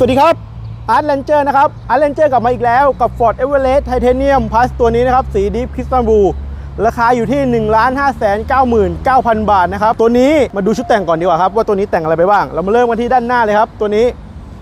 สวัสดีครับอาร์ตเลนเจอร์นะครับอาร์ตเลนเจอร์กลับมาอีกแล้วกับ Ford Everest Titanium Plus ตัวนี้นะครับ สีดิฟคริสตัลบลูราคาอยู่ที่ 1 5 9 9 0 0 0 บาทนะครับ ตัวนี้มาดูชุดแต่งก่อนดีกว่าครับ ว่าตัวนี้แต่งอะไรไปบ้าง เรามาเริ่มกันที่ด้านหน้าเลยครับ ตัวนี้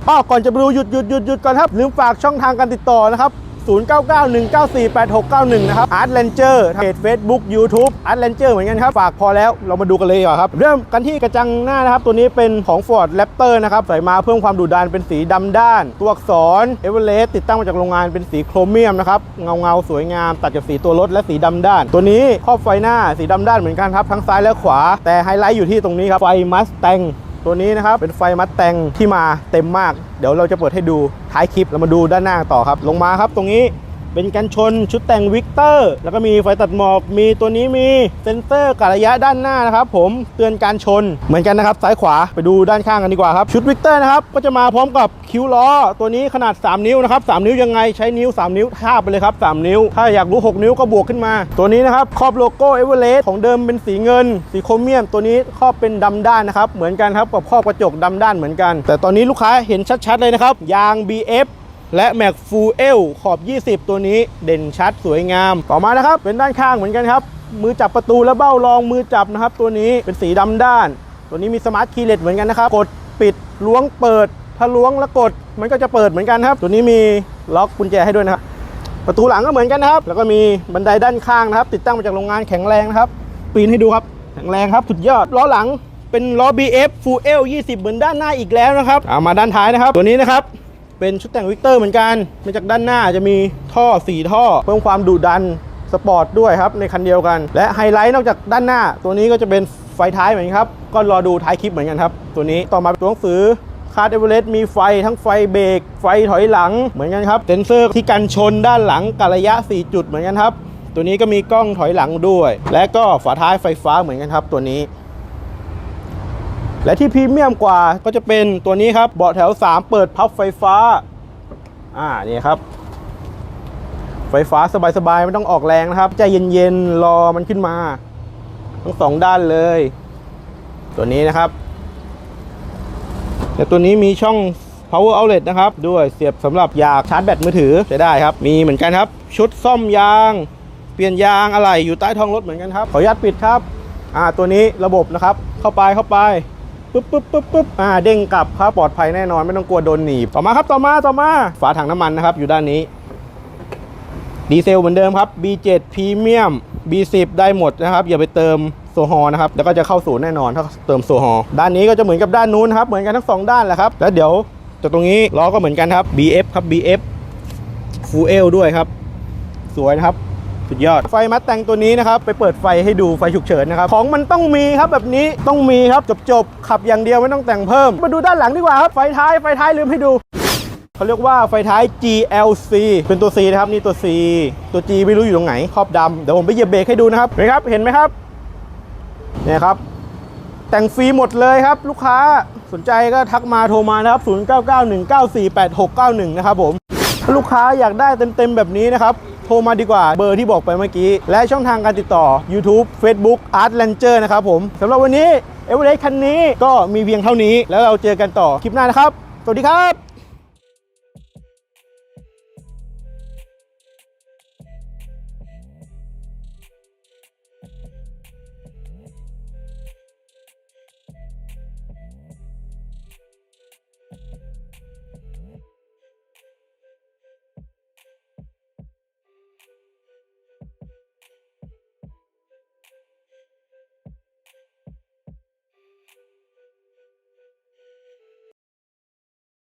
อ้อก่อนจะไปดูหยุดหยุดหยุดหยุดก่อนครับ ลืมฝากช่องทางการติดต่อนะครับ 0991948691 นะครับ Art Ranger เพจ Facebook YouTube Art Ranger เหมือนกันครับ ฝากพอแล้วเรามาดูกันเลยดีกว่าครับ เริ่มกันที่กระจังหน้านะครับ ตัวนี้เป็นของ Ford Raptor นะครับใส่มาเพิ่มความดุดันเป็นสีดำด้าน ตัวอักษร Everest ติดตั้งมาจากโรงงานเป็นสีโครเมียมนะครับ เงาเงาสวยงามตัดกับสีตัวรถและสีดำด้าน ตัวนี้ครอบไฟหน้าสีดำด้านเหมือนกันครับทั้งซ้ายและขวา แต่ไฮไลท์อยู่ที่ตรงนี้ครับไฟมัสแตง ตัวนี้นะครับเป็นไฟมัดแต่งที่มาเต็มมาก เดี๋ยวเราจะเปิดให้ดูท้ายคลิปเรามาดูด้านหน้าต่อครับ ลงมาครับตรงนี้ เป็นกันชนชุดแต่งวิกเตอร์ แล้วก็มีไฟตัดหมอกมีตัวนี้มีเซ็นเซอร์กะระยะด้านหน้านะครับผมเตือนการชนเหมือนกันนะครับซ้ายขวาไปดูด้านข้างกันดีกว่าครับ ชุดวิกเตอร์นะครับก็จะมาพร้อมกับคิ้วล้อ ตัวนี้ขนาด 3 นิ้วนะครับ3นิ้วยังไงใช้นิ้ว 3 นิ้วทาบไปเลยครับ3นิ้ว ถ้าอยากรู้ 6 นิ้วก็บวกขึ้นมา ตัวนี้นะครับครอบโลโก้เอเวอเรสต์ของเดิมเป็นสีเงิน สีโครเมียม ตัวนี้ครอบเป็นดำด้านนะครับเหมือนกันครับกับครอบกระจกดำด้านเหมือนกัน แต่ตอนนี้ลูกค้าเห็นชัดๆเลยนะครับยาง BF และแม็กฟูเอลขอบ 20 ตัวนี้เด่นชัดสวยงาม ต่อมานะครับเป็นด้านข้างเหมือนกันครับ มือจับประตูและเบ้ารองมือจับนะครับ ตัวนี้เป็นสีดำด้าน ตัวนี้มีสมาร์ทคีย์เลสเหมือนกันนะครับ กดปิดล้วงเปิด ถ้าล้วงแล้วกดมันก็จะเปิดเหมือนกันครับ ตัวนี้มีล็อกกุญแจให้ด้วยนะครับ ประตูหลังก็เหมือนกันนะครับ แล้วก็มีบันไดด้านข้างนะครับ ติดตั้งมาจากโรงงานแข็งแรงนะครับ ปีนให้ดูครับแข็งแรงครับสุดยอดล้อหลังเป็นล้อ BF Full L 20 เหมือนด้านหน้าอีกแล้วนะครับเอามาด้านท้ายนะครับ ตัวนี้นะครับ เป็นชุดแต่งวิกเตอร์เหมือนกัน มาจากด้านหน้าจะมีท่อ4ท่อ เพิ่มความดุดันสปอร์ตด้วยครับในคันเดียวกัน และไฮไลท์นอกจากด้านหน้า ตัวนี้ก็จะเป็นไฟท้ายเหมือนกันครับ ก็รอดูท้ายคลิปเหมือนกันครับ ตัวนี้ต่อมาเป็นตัวหนังสือคาร์ดเอเวอเรสต์มีไฟทั้งไฟเบรกไฟถอยหลังเหมือนกันครับเซนเซอร์ที่กันชนด้านหลังกะระยะ 4 จุดเหมือนกันครับ ตัวนี้ก็มีกล้องถอยหลังด้วย และก็ฝาท้ายไฟฟ้าเหมือนกันครับ ตัวนี้ และที่พรีเมียมกว่าก็จะเป็นตัวนี้ครับเบาะแถว 3 เปิดพับไฟฟ้า อ่านี่ครับ ไฟฟ้าสบายๆไม่ต้องออกแรงนะครับใจเย็นๆรอมันขึ้นมา ทั้งสองด้านเลย ตัวนี้นะครับแต่ตัวนี้มีช่อง power outlet นะครับ ด้วยเสียบสำหรับอยากชาร์จแบตมือถือใช้ได้ครับ มีเหมือนกันครับ ชุดซ่อมยาง เปลี่ยนยางอะไรอยู่ใต้ท้องรถเหมือนกันครับ ขออนุญาตปิดครับ อ่าตัวนี้ระบบนะครับ เข้าไปเข้าไป ปึ๊บปึ๊บปึ๊บปึ๊บอ่าเด้งกลับครับปลอดภัยแน่นอนไม่ต้องกลัวโดนหนีบต่อมาครับต่อมาต่อมาฝาถังน้ำมันนะครับอยู่ด้านนี้ดีเซลเหมือนเดิมครับ B7 Premium B10 ได้หมดนะครับ อย่าไปเติมโซฮอล์นะครับ แล้วก็จะเข้าศูนย์แน่นอนถ้าเติมโซฮอล์ด้านนี้ก็จะเหมือนกับด้านนู้นครับเหมือนกันทั้งสองด้านแหละครับ แล้วเดี๋ยวจากตรงนี้ล้อก็เหมือนกันครับ BF ครับ BF Full L ด้วยครับ สวยนะครับ สุดยอด ไฟมัดแต่งตัวนี้นะครับ ไปเปิดไฟให้ดูไฟฉุกเฉินนะครับ ของมันต้องมีครับแบบนี้ต้องมีครับจบจบๆ ขับอย่างเดียวไม่ต้องแต่งเพิ่ม มาดูด้านหลังดีกว่าครับ ไฟท้ายไฟท้ายลืมให้ดูเขาเรียกว่าไฟท้าย GLC เป็นตัว C นะครับนี่ตัว C ตัว G ไม่รู้อยู่ตรงไหนครอบดำเดี๋ยวผมไปเหยียบเบรกให้ดูนะครับเห็นไหมครับเห็นไหมครับเนี่ยครับแต่งฟรีหมดเลยครับ ลูกค้าสนใจก็ทักมาโทรมานะครับ 0991948691 นะครับผมถ้าลูกค้าอยากได้เต็มๆแบบนี้นะครับ โทรมาดีกว่าเบอร์ที่บอกไปเมื่อกี้ และช่องทางการติดต่อ YouTube Facebook Art Ranger นะครับผมสำหรับวันนี้เอเวอเรสต์คันนี้ก็มีเพียงเท่านี้ แล้วเราเจอกันต่อคลิปหน้านะครับ สวัสดีครับ